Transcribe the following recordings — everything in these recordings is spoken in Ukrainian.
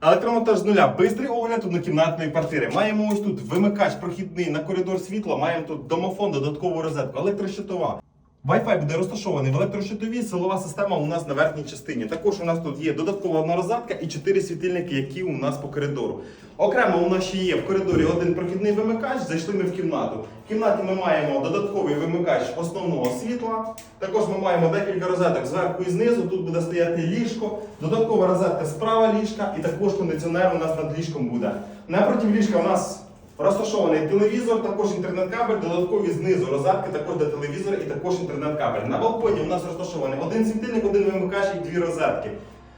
Електромонтаж з нуля, бистрий огляд однокімнатної квартири. Маємо ось тут вимикач прохідний на коридор світла, маємо тут домофон, додаткову розетку, електрощитова. Wi-Fi буде розташований в електрощитовій, силова система у нас на верхній частині. Також у нас тут є додаткова одна розетка і чотири світильники, які у нас по коридору. Окремо у нас ще є в коридорі один прохідний вимикач. Зайшли ми в кімнату. В кімнаті ми маємо додатковий вимикач основного світла. Також ми маємо декілька розеток зверху і знизу. Тут буде стояти ліжко, додаткова розетка справа ліжка, і також кондиціонер у нас над ліжком буде. Напроти ліжка у нас Розташований телевізор, також інтернет-кабель, додаткові знизу розетки, також до телевізора і також інтернет-кабель. На балконі у нас розташований один світильник, один вимикач і дві розетки.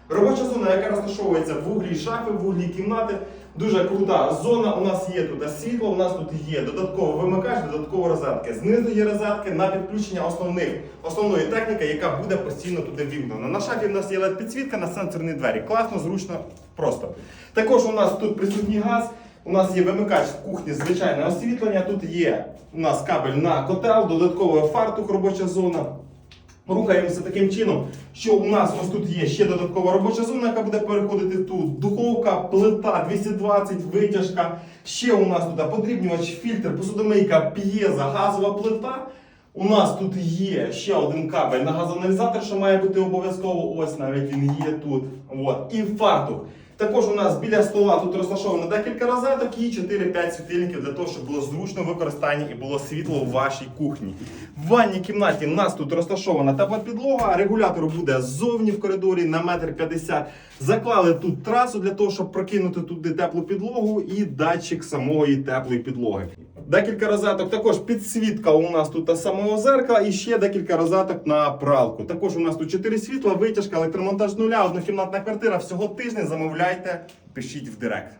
Робоча зона, яка розташовується в углі шафи, в углі кімнати. Дуже крута зона. У нас є тут світло, у нас тут є додатковий вимикач, додаткові розетки. Знизу є розетки на підключення основних, основної техніки, яка буде постійно туди ввімкнена. На шафі в нас є led підсвітка на сенсорні двері. Класно, зручно, просто. Також у нас тут присутній газ. У нас є вимикач в кухні, звичайне освітлення. Тут є у нас кабель на котел, додатковий фартух, робоча зона. Рухаємося таким чином, що у нас ось тут є ще додаткова робоча зона, яка буде переходити тут. Духовка, плита 220, витяжка. Ще у нас тут подрібнювач, фільтр, посудомийка, п'єза, газова плита. У нас тут є ще один кабель на газоаналізатор, що має бути обов'язково. Ось навіть він є тут. От. І фартух. Також у нас біля стола тут розташовано декілька розеток і 4-5 світильників для того, щоб було зручно використання і було світло у вашій кухні. В ванній кімнаті у нас тут розташована тепла підлога, регулятор буде ззовні в коридорі на метр 50. Заклали тут трасу для того, щоб прокинути туди теплу підлогу і датчик самої теплої підлоги. Декілька розеток, також підсвітка у нас тут та самого зеркала і ще декілька розеток на пралку. Також у нас тут 4 світла, витяжка, електромонтаж нуля, однокімнатна квартира. Всього тижня замовляйте, пишіть в директ.